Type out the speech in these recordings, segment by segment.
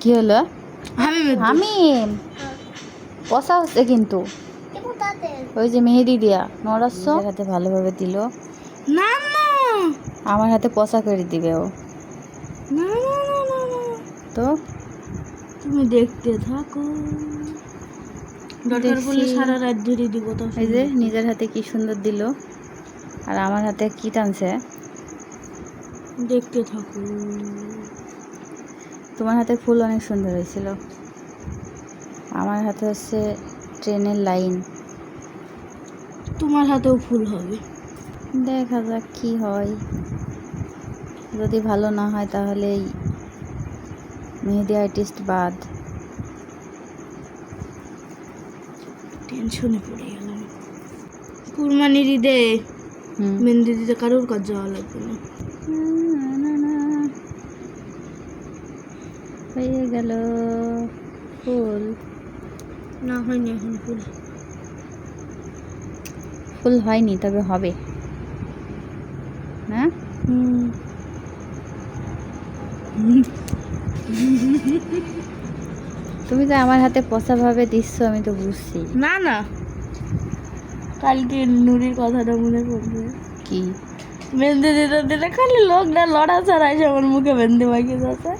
কি হলো? আমি পচা হচ্ছে কিন্তু। ওই যে মেহেদি দিয়া। নড়াচ্ছ? হাতে ভালোভাবে দিল। না আমার হাতে পচা করে দিবে ও। তো? তুমি দেখতে থাকো। সারা রাত ধরে দিব তো এই যে নিজের হাতে কি সুন্দর দিল। আর আমার হাতে কি টানছে? দেখতে থাকো। তোমার হাতে ফুল অনেক সুন্দর হয়েছিল। আমার হাতে হচ্ছে ট্রেনের লাইন। তোমার হাতেও ফুল হবে। দেখা যাক কি হয়। যদি ভালো না হয় তাহলে মেহেদি আর্টিস্ট বাদ। টেনশনে পড়ে গেলাম। কুরবানির ঈদে মেহেন্দি দিতে কারোর কাজ যাওয়া লাগবে না হয়ে গেল ফুল। না হয়নি এখন ফুল। ফুল হয়নি তবে হবে। হ্যাঁ তুমি তো আমার হাতে পচাভাবে দিচ্ছ আমি তো বুঝছি। না না। কালকে নুরির কথাটা মনে পড়বে। কি? মেহেন্দি দিতে দিতে খালি লোক না লড়া ছাড়া আমার মুখে মেহেন্দি মাখিয়ে যাচ্ছে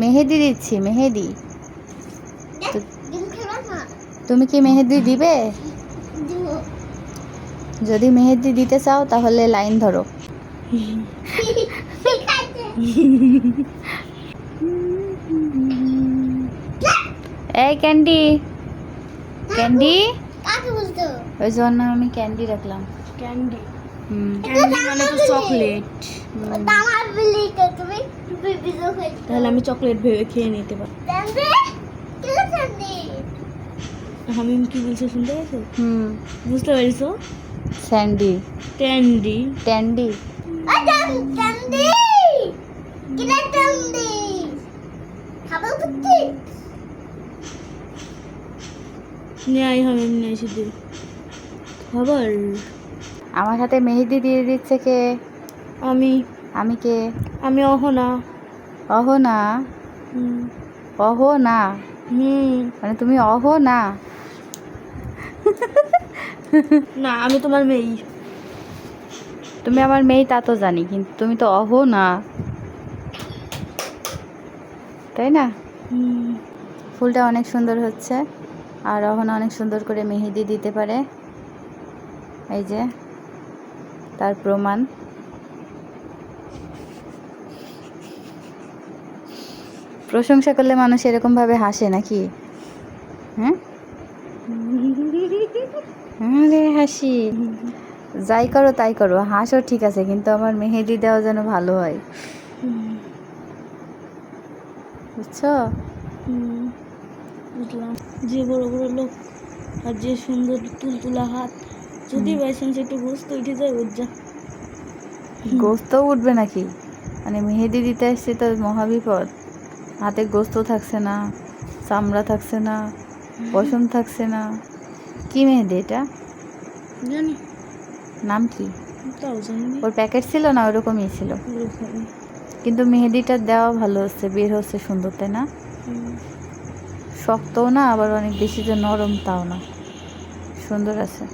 মেহেদি দিচ্ছি মেহেদি। তুমি কি মেহেদি দিবে? যদি মেহেদি দিতে চাও তাহলে লাইন ধরো। এই ক্যান্ডি। ক্যান্ডি? ওই জন্য আমি ক্যান্ডি রাখলাম। ক্যান্ডি। হুম। ক্যান্ডি মানে তো চকলেট। তাহলে আমি চকলেট ভেবে খেয়ে নিতে পারি আমি কি বলছো শুনতে গেছো হুম। বুঝতে পেরেছ? স্যান্ডি। ক্যান্ডি। ট্যান্ডি। ন্যায় হবে এমনি এসে দিয়ে খাবার আমার হাতে মেহেদি দিয়ে দিচ্ছে কে? আমি। আমি কে? আমি অহনা। অহ না হুম। না হুম। মানে তুমি অহ না না আমি তোমার মেয়ে। তুমি আমার মেয়ে তা তো জানি কিন্তু তুমি তো অহ না তাই না? ফুলটা অনেক সুন্দর হচ্ছে। আর অহনা অনেক সুন্দর করে মেহেদি দিতে পারে। এই যে তার প্রমাণ। প্রশংসা করলে মানুষ এরকমভাবে হাসে নাকি? হ্যাঁ? আরে হাসি। যাই করো তাই করো। হাসো ঠিক আছে কিন্তু আমার মেহেদি দেওয়া যেন ভালো হয়। হুম, বুঝছ? বুঝলাম যে বড় বড় লোক আর যে সুন্দর তুলতুলা হাত। যদি বাই চান্স একটু গোস্ত উঠে যায় ওর যা। গোস্ত উঠবে নাকি? মানে মেহেদি দিতে আসছে তো মহাবিপদ। হাতে গোস্ত থাকছে না চামড়া থাকছে না পশম থাকছে না। কি মেহেদি এটা? জানি। নাম কি। ওর প্যাকেট ছিল না? ওরকমই ছিল। কিন্তু মেহেদিটা দেওয়া ভালো হচ্ছে বের হচ্ছে সুন্দর তাই না? শক্তও না আবার অনেক বেশি যে নরম তাও না। সুন্দর আছে।